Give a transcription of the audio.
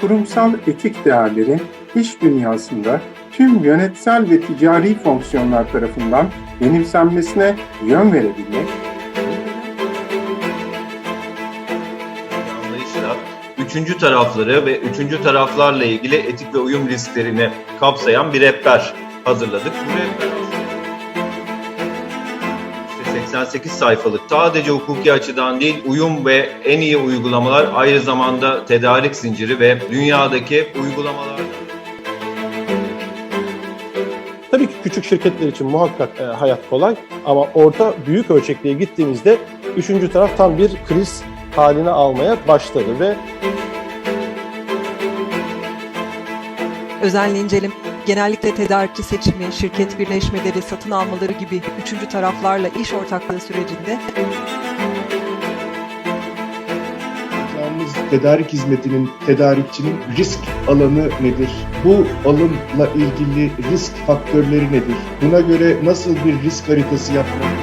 kurumsal etik değerlerin iş dünyasında tüm yönetsel ve ticari fonksiyonlar tarafından benimsenmesine yön verebilmek, üçüncü tarafları ve üçüncü taraflarla ilgili etik ve uyum risklerini kapsayan bir rehber hazırladık. Bu rehber 88 sayfalık. Sadece hukuki açıdan değil uyum ve en iyi uygulamalar aynı zamanda tedarik zinciri ve dünyadaki uygulamalar. Tabii ki küçük şirketler için muhakkak e, hayat kolay ama orta büyük ölçekliğe gittiğimizde üçüncü taraf tam bir kriz haline almaya başladı ve Özenle inceleme, genellikle tedarikçi seçimi, şirket birleşmeleri, satın almaları gibi üçüncü taraflarla iş ortaklığı sürecinde Yapacağımız tedarik hizmetinin, tedarikçinin risk alanı nedir? Bu alanla ilgili risk faktörleri nedir? Buna göre nasıl bir risk haritası yapmak